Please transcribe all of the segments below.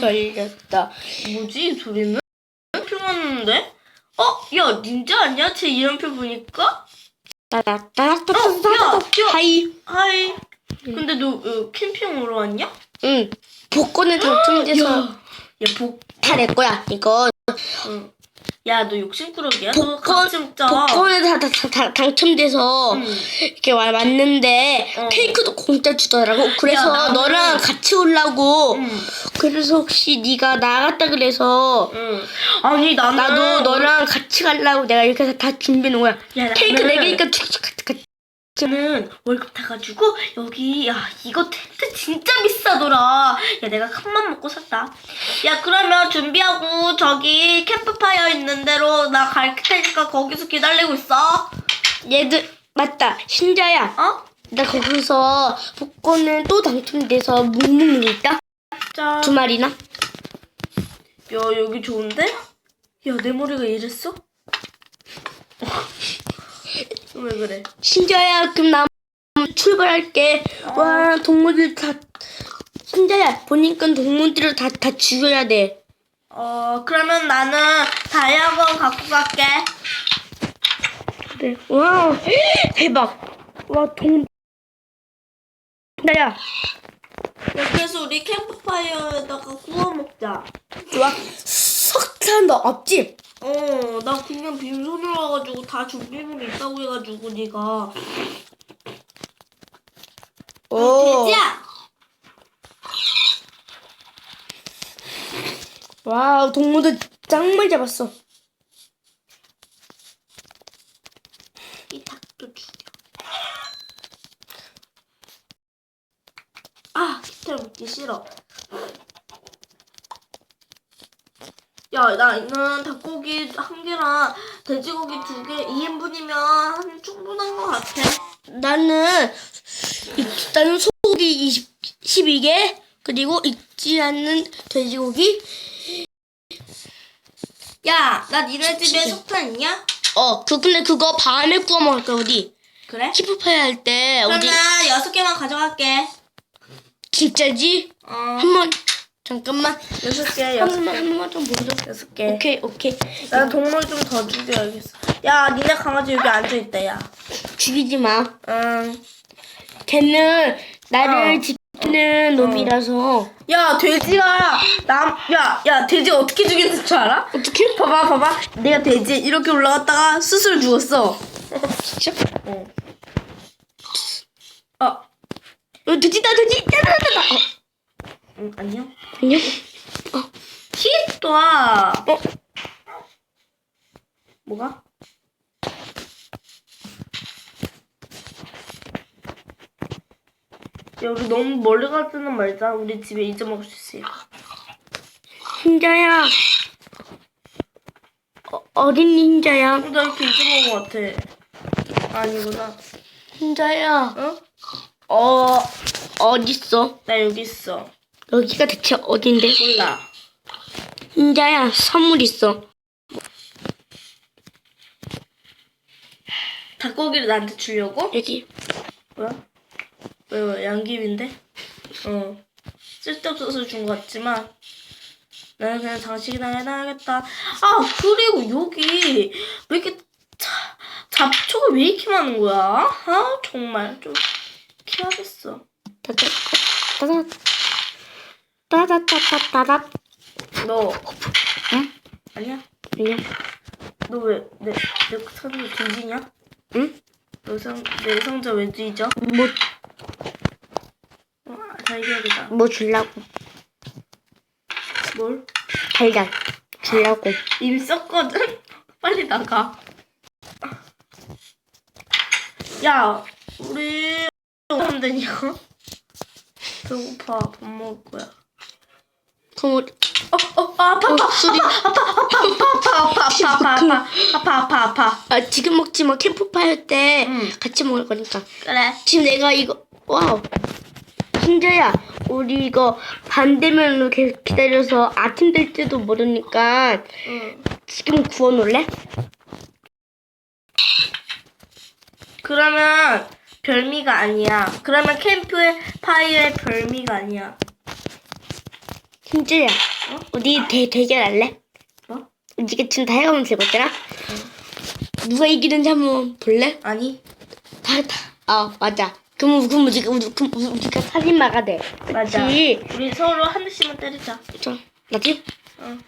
걸렸다. 뭐지 이 소리는? 이름표 맞는데? 어? 야 닌자 아니야? 제 이름표 보니까? 어, 야, 따닥따닥따닥따닥. 야. 하이. 하이 근데 너 어, 캠핑 오러 왔냐? 응. 복권에 당첨돼서 야, 야 복, 다 내 거야. 이거 응. 야, 너 욕심꾸러기야? 너 복권 먹자. 복권에 다, 다, 다, 다 당첨돼서 응. 이렇게 와- 왔는데 어. 케이크도 공짜 주더라고. 그래서 나는- 너랑 같이 오려고. 응. 그래서 혹시 네가 나갔다 그래서 응. 아니, 나는. 나도 너랑 같이 가려고 내가 이렇게 해서 다 준비해 놓은 거야. 야, 케이크 나는- 네 개니까 같이 같이 같이. 저는 월급 타가지고 여기 야 이거 텐트 진짜 비싸더라 야 내가 큰 맘 먹고 샀다 야 그러면 준비하고 저기 캠프파이어 있는 데로 나 갈 테니까 거기서 기다리고 있어 얘들 맞다 신자야. 어? 나 거기서 복권은 또 당첨돼서 묵는 게 있다. 자, 두 마리나? 야 여기 좋은데? 야 내 머리가 이랬어? 왜 그래? 신자야 그럼 나 출발할게. 와 동물들 다 신자야 보니까 동물들을 다 다 죽여야 돼. 어 그러면 나는 다이아건 갖고 갈게 네. 와 대박. 와동 신자야 야, 그래서 우리 캠프파이어에다가 구워 먹자 좋아. 석탄 너 없지? 어, 나 그냥 빈손으로 와가지고 다 준비물이 있다고 해가지고 네가 오. 돼지야! 와우 짱 많이 잡았어. 이 닭도 죽여 아, 깃털 먹기 싫어 야, 나는 닭고기 한 개랑 돼지고기 두 개, 2인분이면 한 충분한 것 같아. 나는 익- 나는 소고기 20, 12개 그리고 익지 않는 돼지고기 야, 나 니네 집에 석탄 있냐? 어 그 근데 그거 밤에 구워 먹을 거야 우리 그래? 키프파이 할 때 그럼 우리 나 여섯 개만 가져갈게. 진짜지 어, 한번 잠깐만 여섯 개, 한 여섯 번만 개. 한 번만 좀 보자 여섯 개. 오케이 오케이 나 동물 좀 더 죽여야겠어. 야, 니네 강아지 여기 앉아 있다, 야. 죽이지 마 응. 걔는 나를 어. 지 키는 놈이라서 야, 돼지가, 남, 야, 야, 돼지 어떻게 죽였을 줄 알아? 어떻게 봐봐, 봐봐. 내가 돼지 이렇게 올라갔다가 스스로 죽었어. 진짜 어. 어, 어 돼지다 돼지 따다다다 어, 응, 안녕. 안녕 히또아. 어 뭐가? 야, 우리 너무 멀리 가지는 말자. 우리 집에 잊어먹을 수 있어. 흰자야 어, 어린 닌자야 어, 나 이렇게 잊어먹은 것 같아. 아니구나. 흰자야 어? 어 어딨어 나 여기 있어. 여기가 대체 어딘데 몰라. 흰자야 선물 있어 닭고기를 나한테 주려고? 여기 뭐야? 왜, 왜, 양귀비인데? 어. 쓸데없어서 준 것 같지만, 나는 그냥 장식이나 해놔야겠다. 아, 그리고 여기, 왜 이렇게, 자, 잡초가 왜 이렇게 많은 거야? 아, 정말, 좀, 키워야겠어. 따다 따다 따다 따다 너, 응? 아니야? 안녕 너 왜, 내, 내 상자 뒤지냐? 응? 너 상, 내 상자 왜 뒤져? 뭐. 뭐 줄라고. 뭘? 달걀. 줄라고. 이미 썼거든? 빨리 나가. 야, 우리 어떻게 되냐? 배고파. 밥 먹을 거야. 그럼 어, 어, 아, 아파, 어, 아파, 소리. 아파, 아파, 아파, 아파, 아파, 아파, 아파. 아, 지금 먹지 마. 캠프파이어 때 응. 같이 먹을 거니까. 그래. 지금 내가 이거 와우. 신재야, 우리 이거 반대면으로 계속 기다려서 아침 될 때도 모르니까 응. 지금 구워 놓을래? 그러면 별미가 아니야. 그러면 캠프의 파이어의 별미가 아니야. 힘들야. 어디 대, 대결할래? 뭐? 우리가 지금 다 해가면 되고 있잖아? 누가 이기는지 한번 볼래? 아니. 다, 다. 아, 맞아. 그럼, 그럼 우리가, 우리, 그럼 우리가 살인마가 돼. 맞아. 그치? 우리 서로 한 대씩만 때리자. 저, 나지? 응.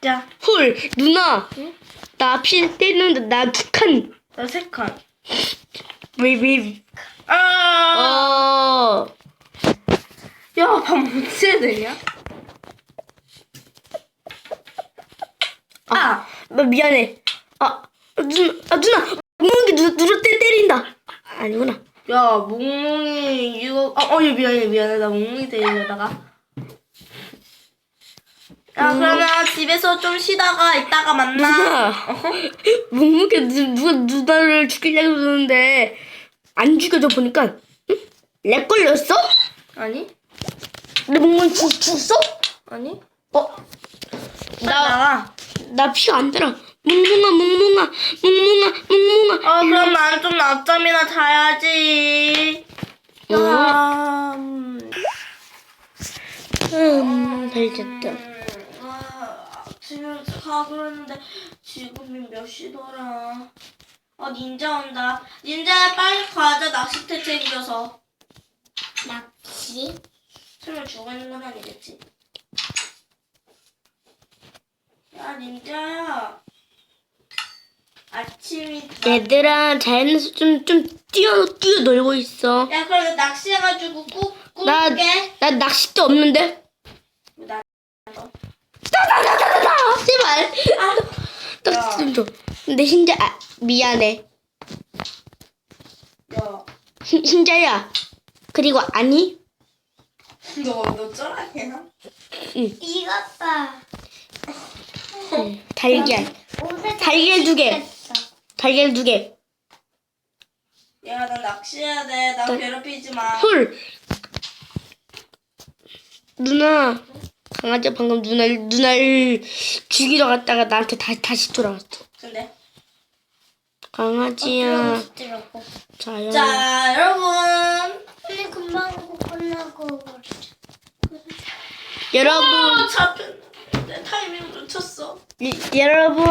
자, 헐, 누나. 응? 나피 때리는데 나두 칸. 나세 칸. 왜, 왜. 아! 어. 야, 밥 못 해야 되냐? 아! 나 미안해. 아, 누나, 아, 누나. 멍멍이 누, 누를 때 때린다. 아니구나. 야, 몽몽이 이거 어, 어, 미안해, 미안해. 나 몽몽이 데리려다가. 야, 그러면 집에서 좀 쉬다가 이따가 만나. 묵묵히 누- 누가 누나를 죽이려고 그러는데 안 죽여져 보니까 응? 렉 걸렸어? 아니? 내 묵묵 죽, 죽었어? 아니? 어? 나 나가. 나 피가 안 들어. 묵묵아 묵묵아 묵묵아 묵묵아. 어, 그럼 난 좀 낮잠이나 자야지. 어? 야, 음. 음, 잘 잤다. 음, 아, 아침에 가기로 했는데 지금이 몇 시더라. 어 닌자 온다. 닌자 빨리 가자 낚싯대 챙겨서. 낚시? 설마 죽어 있는 건 아니겠지? 야 닌자야. 아침이. 얘들아 자연에서 좀 좀 뛰어 뛰어 놀고 있어. 야 그럼 낚시해가지고 꾹나 꾹게. 나 낚싯대 없는데. 나. 따다다다다 제발. 아. 낚싯대 좀 줘. 근데 흰자 아, 미안해. 야. 흰, 흰자야. 그리고 아니? 너너 쩔아냐? 이것 봐. 응, 달걀. 달걀 두 개. 달걀 두 개. 야, 나 낚시해야 돼. 나 괴롭히지 마. 헐. 누나. 강아지 방금 누나를 누나를 죽이러 갔다가 나한테 다시 다시 돌아왔어. 근데. 강아지야. 들었고. 자요. 자, 여러분. 근데 금방 끝나고 그러죠. 여러분. 어, 잡혔는 데 타이밍 놓쳤어. 이- 여러분.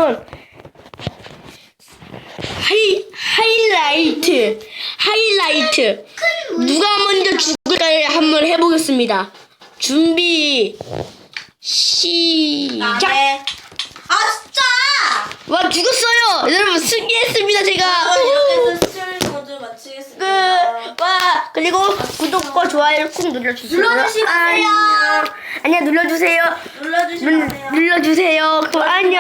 하이 하이라이트. 하이라이트. 누가 먼저 죽을까를 한번 해보겠습니다. 준비. 시작. 나네. 아, 진짜! 와 죽었어요. 여러분 승리했습니다 제가. 아, 이렇게 해서 그리고 구독과 좋아요 꾹 눌러주세요. 눌러주시고요. 안녕. 안녕 눌러주세요. 눌러주시면 눌, 돼요. 눌러주세요. 그럼 안녕.